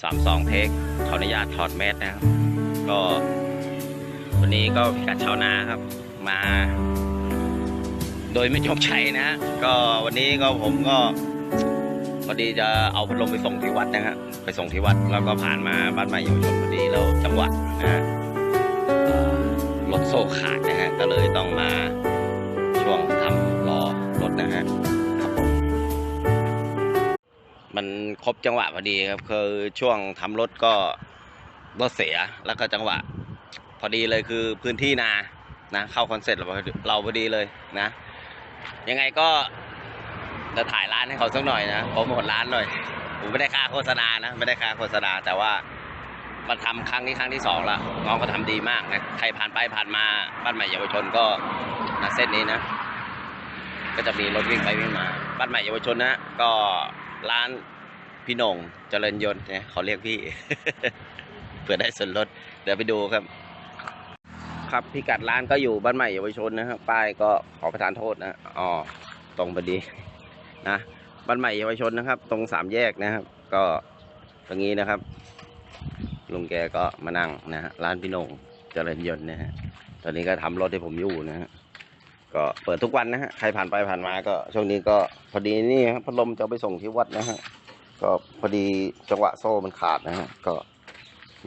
สามสองเทคขออนุญาตถอดแมสนะครับ ก็วันนี้ก็พิกัดชาวนาครับ มา โดยไม่จงชัยนะก็วันนี้ก็ผมก็พอดีจะเอาพัดลมไปส่งที่วัดนะฮะไปส่งที่วัดแล้วก็ผ่านมาบ้านใหม่เยาวชนพอดีแล้วจังหวะนะฮะรถโซ่ขาดนะฮะก็เลยต้องมาช่วงทำรอรถนะฮะ มันครบจังหวะพอดีครับคือช่วงทำรถก็รถเสียแล้วก็จังหวะ พอดีเลยคือพื้นที่นานะเข้าคอนเซ็ปต์เราพอดีเลยนะ ยังไงก็จะถ่ายร้านให้เขาสักหน่อยนะโปรโมทร้านหน่อยผมไม่ได้ค่าโฆษณานะไม่ได้ค่าโฆษณาแต่ว่ามาทำครั้งนี้ครั้งที่สองแล้วน้องก็ทำดีมากนะใครผ่านไปผ่านมาบ้านใหม่เยาวชนก็นะเส้นนี้นะ ก็จะมีรถวิ่งไปวิ่งมา บ้านใหม่เยาวชนนะก็ ร้านพี่นงเจริญยนต์เนี่ยเขาเรียกพี่ เผื่อได้ส่วนลด เดี๋ยวไปดูครับ ครับพิกัดร้านก็อยู่บ้านใหม่เยาวชนนะครับป้ายก็ขอประทานโทษนะอ๋อตรงพอดีนะบ้านใหม่เยาวชนนะครับ ตรงสามแยกนะครับ ก็ตรงนี้นะครับลุงแกก็มานั่งนะฮะร้านพี่นงเจริญยนต์นะฮะตอนนี้ก็ทำรถให้ผมอยู่นะฮะ ก็เปิดทุกวันนะฮะใครผ่านไปผ่านมาก็ช่วงนี้ก็พอดีนี่ครับพัดลมจะไปส่งที่วัดนะฮะก็พอดีจังหวะโซ่มันขาดนะฮะก็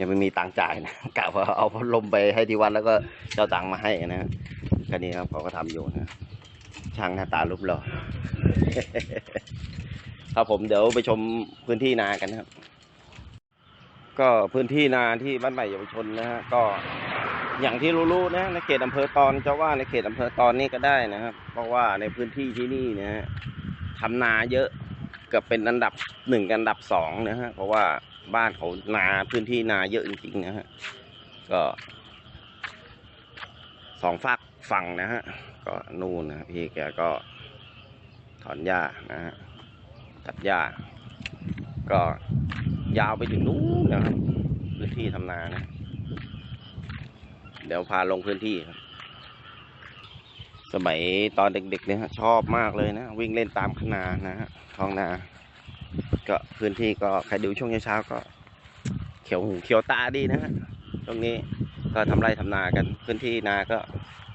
ยังไม่มีตังค์จ่ายนะกะว่าเอาพัดลมไปให้ที่วัดแล้วก็เจ้าตังค์มาให้นะแค่นี้ครับเขาก็ทำอยู่นะช่างหน้าตารูปหล่อครับผมเดี๋ยวไปชมพื้นที่นากันนะครับ ก็พื้นที่นาที่บ้านใหม่เยาวชนนะฮะก็ อย่างที่รู้ๆนะในเขตอำเภอตอนจะว่าในเขตอำเภอตอนนี่ก็ได้นะครับ เพราะว่าในพื้นที่ที่นี่นะฮะทำนาเยอะเกือบเป็นอันดับหนึ่งอันดับสองนะฮะเพราะว่าบ้านเขานาพื้นที่นาเยอะจริงๆนะฮะก็สองฝักฝั่งนะฮะก็นู่นนะพี่แกก็ถอนหญ้านะฮะตัดหญ้า ก็ยาวไปถึงนู้นนะครับพื้นที่ทำนานะ เดี๋ยวพาลงพื้นที่ครับ สมัยตอนเด็กๆเนี่ยชอบมากเลยนะ วิ่งเล่นตามคนานะฮะท้องนา ก็พื้นที่ก็ใครดูช่วงเช้าๆก็ เขียวหูเขียวตาดีนะฮะตรงนี้ก็ทำไร่ทำนากันพื้นที่นาก็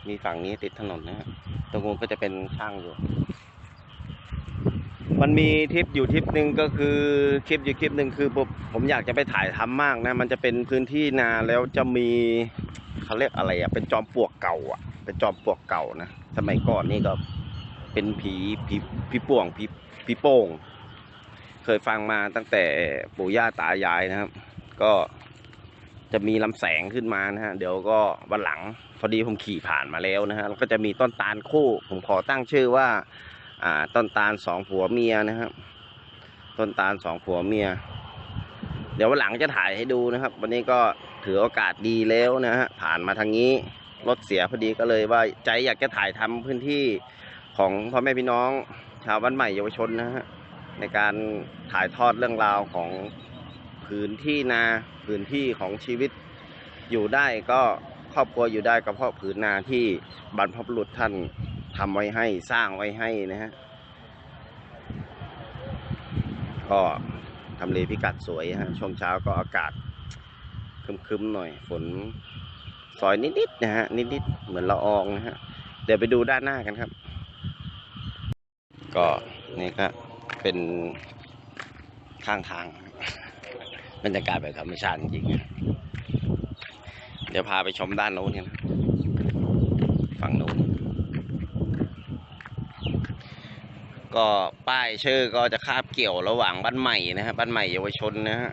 มีฝั่งนี้ติดถนนนะฮะตรงนู้นก็จะเป็นช่างอยู่ มันมีทริปอยู่ทริปหนึ่งก็คือคลิปอยู่คลิปหนึ่งคือผมผมอยากจะไปถ่ายทำมากนะ มันจะเป็นพื้นที่นาแล้วจะมี เขาเรียกอะไรอะเป็นจอมปลวกเก่าอะ เป็นจอมปลวกเก่านะสมัยก่อนนี่ก็เป็นผีผีผีป่วงผีผีโป่ง เคยฟังมาตั้งแต่ปู่ย่าตายายนะครับ ก็จะมีลำแสงขึ้นมานะฮะเดี๋ยวก็วันหลังพอดีผมขี่ผ่านมาแล้วนะฮะแล้วก็จะมีต้นตาลคู่ ผมขอตั้งชื่อว่า อ่าต้นตาลสองผัวเมียนะครับ ต้นตาลสองผัวเมีย เดี๋ยววันหลังจะถ่ายให้ดูนะครับ วันนี้ก็ถือโอกาสดีแล้วนะฮะผ่านมาทางนี้รถเสียพอดีก็เลยว่าใจอยากจะถ่ายทำพื้นที่ของพ่อแม่พี่น้องชาวบ้านใหม่เยาวชนนะฮะในการถ่ายทอดเรื่องราวของพื้นที่นาพื้นที่ของชีวิตอยู่ได้ก็ครอบครัวอยู่ได้ก็เพราะผืนนาที่บรรพบุรุษท่านทำไว้ให้สร้างไว้ให้นะฮะก็ ทำเลพิกัดสวยฮะช่วงเช้าก็อากาศคึมๆหน่อย ฝนซอยนิดๆนะฮะนิดๆเหมือนละอองนะฮะเดี๋ยวไปดูด้านหน้ากันครับ ก็นี่ก็เป็นข้างทางบรรยากาศแบบธรรมชาติจริงๆเดี๋ยวพาไปชมด้านโน้นกันฝั่งโน้น ก็ป้ายชื่อก็จะคาบเกี่ยวระหว่างบ้านใหม่นะฮะบ้านใหม่เยาวชนนะฮะ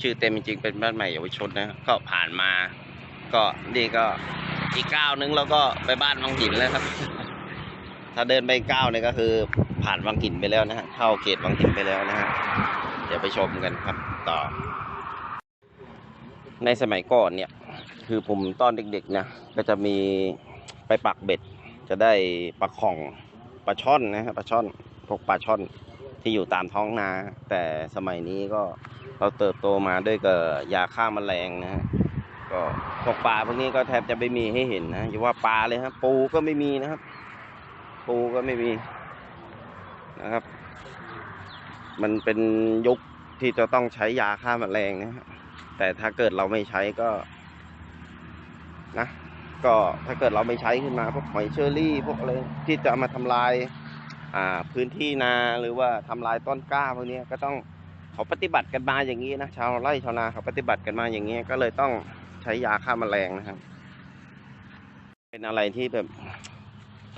ชื่อเต็มจริงๆเป็นบ้านใหม่เยาวชนนะฮะก็ผ่านมา ก็นี่ก็อีกก้าวนึงแล้วก็ไปบ้านวังหินแล้วครับ ถ้าเดินไปก้าวนี่ก็คือผ่านวังหินไปแล้วนะฮะเข้าเขตวังหินไปแล้วนะฮะเดี๋ยวไปชมกันครับต่อ ในสมัยก่อนเนี่ย คือผมตอนเด็กๆนะก็จะมีไปปักเบ็ด จะได้ปลาข่องปลาช่อนนะฮะปลาช่อน พวกปลาช่อนที่อยู่ตามท้องนา แต่สมัยนี้ก็เราเติบโตมาด้วยกับยาฆ่าแมลงนะฮะก็พวกปลาพวกนี้ก็แทบจะไม่มีให้เห็นนะอย่าว่าปลาเลยครับปูก็ไม่มีนะครับ ปูก็ไม่มีนะครับ มันเป็นยุคที่จะต้องใช้ยาฆ่าแมลงนะฮะแต่ถ้าเกิดเราไม่ใช้ก็นะก็ถ้าเกิดเราไม่ใช้ขึ้นมาพวกหอยเชอรี่ พวกอะไรที่จะมาทำลาย พื้นที่นาหรือว่าทำลายต้นกล้าพวกนี้ก็ต้องเขาปฏิบัติกันมาอย่างนี้นะชาวไร่ชาวนาเขาปฏิบัติกันมาอย่างนี้ก็เลยต้องใช้ยาฆ่าแมลงนะครับ เป็นอะไรที่แบบ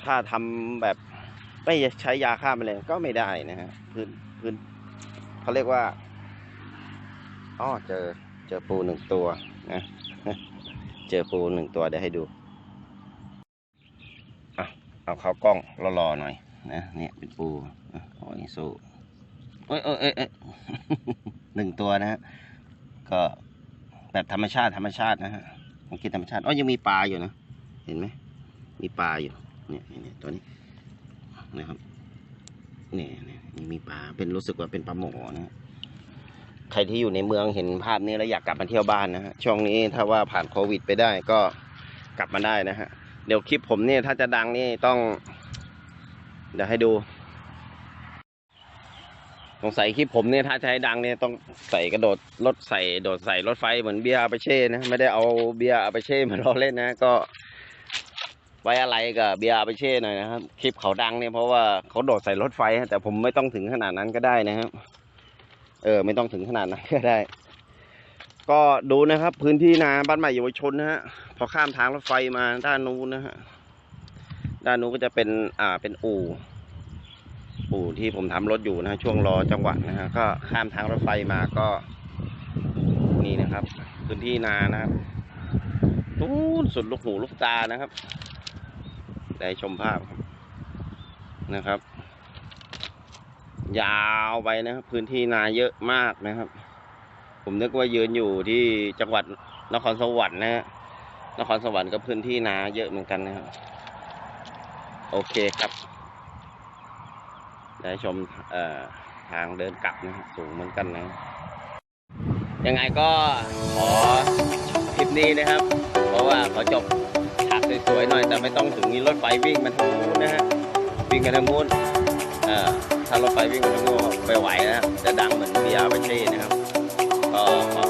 ถ้าทำแบบไม่ใช้ยาฆ่าแมลงก็ไม่ได้นะฮะพื้นพื้นเขาเรียกว่าอ๋อเจอเจอปูหนึ่งตัวนะเจอปูหนึ่งตัวเดี๋ยวให้ดูเอาเอาเขากล้องรอๆหน่อย นะเนี่ยเป็นปูโอ้ยสู้เอ้ยเอ้ยเอ้ยเอ้ยหนึ่งตัวนะฮะก็แบบธรรมชาติธรรมชาตินะฮะผมคิดธรรมชาติอ๋อยังมีปลาอยู่นะเห็นไหมมีปลาอยู่เนี่ยเนี่ยตัวนี้นะครับเนี่ยเนี่ยมีปลาเป็นรู้สึกว่าเป็นปลาหมอนะฮะใครที่อยู่ในเมืองเห็นภาพนี้แล้วอยากกลับมาเที่ยวบ้านนะฮะช่วงนี้ถ้าว่าผ่านโควิด ไปได้ก็กลับมาได้นะฮะเดี๋ยวคลิปผมเนี่ยถ้าจะดังนี่ต้อง เดี๋ยวให้ดูสงสัยคลิปผมเนี่ยถ้าจะให้ดังเนี่ยต้องใส่กระโดดรถใส่โดดใส่รถไฟเหมือนเบียร์อาปเช่นะไม่ได้เอาเบียร์อาปเช่มาล้อเล่นนะก็ ไว้อะไรกับเบียร์อาปเช่หน่อยนะครับคลิปเขาดังเนี่ยเพราะว่าเขาโดดใส่รถไฟแต่ผมไม่ต้องถึงขนาดนั้นก็ได้นะครับ เออ ไม่ต้องถึงขนาดนั้นก็ได้ ก็ดูนะครับ พื้นที่นาบ้านใหม่เยาวชนนะฮะพอข้ามทางรถไฟมาด้านนู้นนะฮะ ด้านนู้นก็จะเป็นอ่าเป็นอู่อู่ที่ผมทำรถอยู่นะช่วงรอจังหวะนะฮะก็ข้ามทางรถไฟมาก็นี่นะครับ พื้นที่นานะครับนู้นสุดลูกหูลูกตานะครับ ได้ชมภาพนะครับ ยาวไปนะครับ พื้นที่นาเยอะมากนะครับ ผมนึกว่ายืนอยู่ที่จังหวัดนครสวรรค์นะฮะนครสวรรค์ก็พื้นที่นาเยอะเหมือนกันนะครับ โอเคครับ ได้ชมทางเดินกลับนะครับสูงเหมือนกันนะ ยังไงก็ขอคลิปนี้นะครับ เพราะว่าขอจบฉากสวยๆหน่อย แต่ไม่ต้องถึงมีรถไฟวิ่งมาทางนู้นนะฮะวิ่งกันทางนู้นถ้ารถไฟวิ่งมาทางนู้นไม่ไหวนะครับจะดังเหมือนบีอาร์ไปเช่นะครับ ก็ขอ